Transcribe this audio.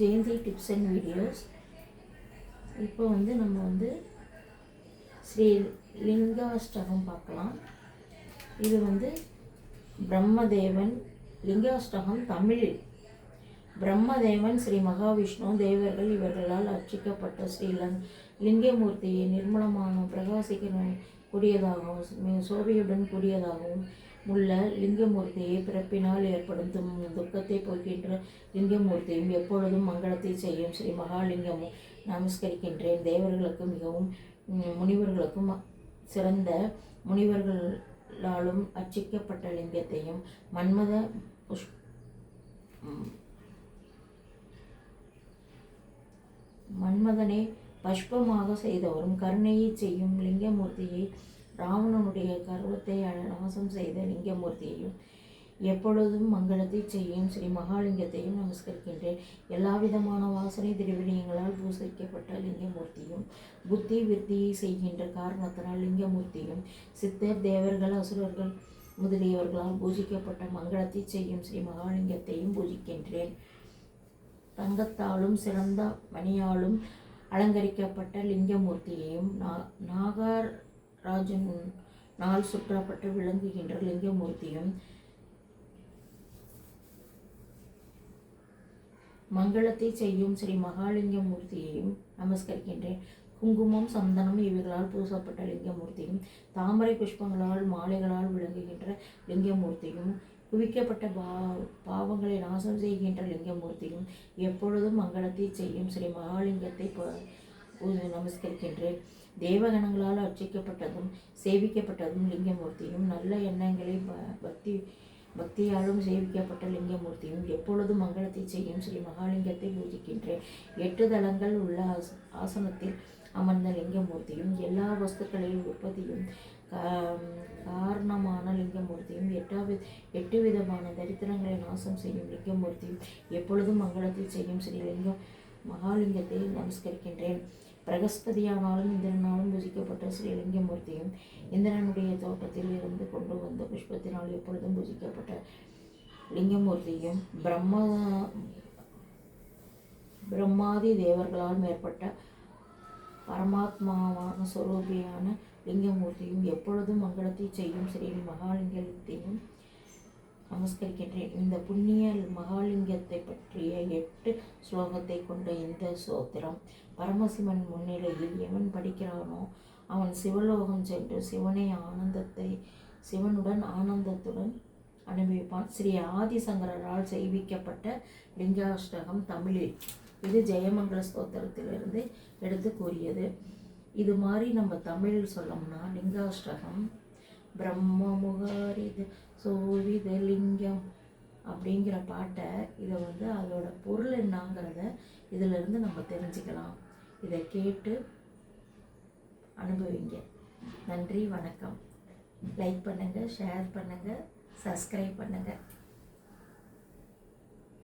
Jayanthi tips and videos இப்போ வந்து நம்ம வந்து ஸ்ரீ லிங்காஷ்டகம் பார்க்கலாம். இது வந்து பிரம்மதேவன் லிங்காஷ்டகம் தமிழில் பிரம்மதேவன் ஸ்ரீ மகாவிஷ்ணு தேவர்கள் இவர்களால் அர்ச்சிக்கப்பட்ட ஸ்ரீ லிங்கமூர்த்தியை நிர்மலமான பிரகாசிக்க கூடியதாகவும் மிக சோபையுடன் கூடியதாகவும் உள்ள லிங்கமூர்த்தியை பிறப்பினால் ஏற்படும் தும் துக்கத்தை போக்கின்ற லிங்கமூர்த்தியும் எப்பொழுதும் மங்களத்தை செய்யும் ஸ்ரீ மகாலிங்கமும் நமஸ்கரிக்கின்றேன். தேவர்களுக்கு மிகவும் முனிவர்களுக்கும் சிறந்த முனிவர்களாலும் அர்ச்சிக்கப்பட்ட லிங்கத்தையும் மன்மத புஷ் மன்மதனை பஷ்பமாக செய்தவரும் கருணையை செய்யும் லிங்கமூர்த்தியை ராவணனுடைய கர்வத்தை நாசம் செய்த லிங்கமூர்த்தியையும் எப்பொழுதும் மங்களத்தை செய்யும் ஸ்ரீ மகாலிங்கத்தையும் நமஸ்கரிக்கின்றேன். எல்லா விதமான வாசனை திரவியங்களால் பூசிக்கப்பட்ட லிங்கமூர்த்தியும் புத்தி விருத்தியை செய்கின்ற காரணத்தினால் லிங்கமூர்த்தியும் சித்தர் தேவர்கள் அசுரர்கள் முதலியவர்களால் பூஜிக்கப்பட்ட மங்களத்தை செய்யும் ஸ்ரீ மகாலிங்கத்தையும் பூஜிக்கின்றேன். தங்கத்தாலும் சிறந்த மணியாலும் அலங்கரிக்கப்பட்ட லிங்கமூர்த்தியையும் நா- ராஜன் நாள் சுற்றப்பட்டு விளங்குகின்ற லிங்கமூர்த்தியும் மங்களத்தை செய்யும் ஸ்ரீ மகாலிங்கமூர்த்தியையும் நமஸ்கரிக்கின்றேன். குங்குமம் சந்தனம் இவைகளால் பூசப்பட்ட லிங்கமூர்த்தியும் தாமரை புஷ்பங்களால் மாலைகளால் விளங்குகின்ற லிங்கமூர்த்தியும் குவிக்கப்பட்ட பா பாவங்களை நாசம் செய்கின்ற லிங்கமூர்த்தியும் எப்பொழுதும் மங்களத்தை செய்யும் ஸ்ரீ மகாலிங்கத்தை நமஸ்கரிக்கின்றேன் தேவகணங்களால் அர்ச்சிக்கப்பட்டதும் சேவிக்கப்பட்டதும் லிங்கமூர்த்தியும் நல்ல எண்ணங்களை பக்தி பக்தியாலும் சேவிக்கப்பட்ட லிங்கமூர்த்தியும் எப்பொழுதும் மங்களத்தை செய்யும் ஸ்ரீ மகாலிங்கத்தை பூஜிக்கின்றேன் எட்டு தளங்கள் உள்ள ஆச- ஆசனத்தில் அமர்ந்த லிங்கமூர்த்தியும் எல்லா வஸ்துக்களின் உற்பத்தியும் காரணமான லிங்கமூர்த்தியும் எட்டாவது எட்டு விதமான தரித்திரங்களை நாசம் செய்யும் லிங்கமூர்த்தியும் எப்பொழுதும் மங்களத்தை செய்யும் ஸ்ரீ லிங்கம் மகாலிங்கத்தை நமஸ்கரிக்கின்றேன். பிரகஸ்பதியானாலும் இந்திரனாலும் பூஜிக்கப்பட்ட ஸ்ரீ லிங்கமூர்த்தியும் இந்திரனுடைய தோட்டத்தில் இருந்து கொண்டு வந்த புஷ்பத்தினால் எப்பொழுதும் பூஜிக்கப்பட்ட லிங்கமூர்த்தியும் பிரம்ம பிரம்மாதி தேவர்களால் மேற்பட்ட பரமாத்மாவான சுரூபியான லிங்கமூர்த்தியும் எப்பொழுதும் மங்களத்தை செய்யும் ஸ்ரீ மகாலிங்கத்தையும் நமஸ்கரிக்கின்றேன். இந்த புண்ணிய மகாலிங்கத்தை பற்றிய எட்டு ஸ்லோகத்தை கொண்ட இந்த சோத்திரம் பரமசிவன் முன்னிலையில் எவன் படிக்கிறானோ அவன் சிவலோகம் சென்று சிவனை ஆனந்தத்தை சிவனுடன் ஆனந்தத்துடன் அனுபவிப்பான். ஸ்ரீ ஆதிசங்கரால் செய்விக்கப்பட்ட லிங்காஷ்டகம் தமிழில். இது ஜெயமங்கல ஸ்தோத்திரத்திலிருந்து எடுத்து கூறியது. இது மாதிரி நம்ம தமிழில் சொல்லணும்னா லிங்காஷ்டகம் பிரம்மமுகாரித சோவித லிங்கம் அப்படிங்கிற பாட்டை இதை வந்து அதோட பொருள் என்னங்கிறத இதிலிருந்து நம்ம தெரிஞ்சுக்கலாம். இதை கேட்டு அனுபவிங்க. நன்றி வணக்கம். லைக் பண்ணுங்கள் ஷேர் பண்ணுங்கள் சப்ஸ்கிரைப் பண்ணுங்கள்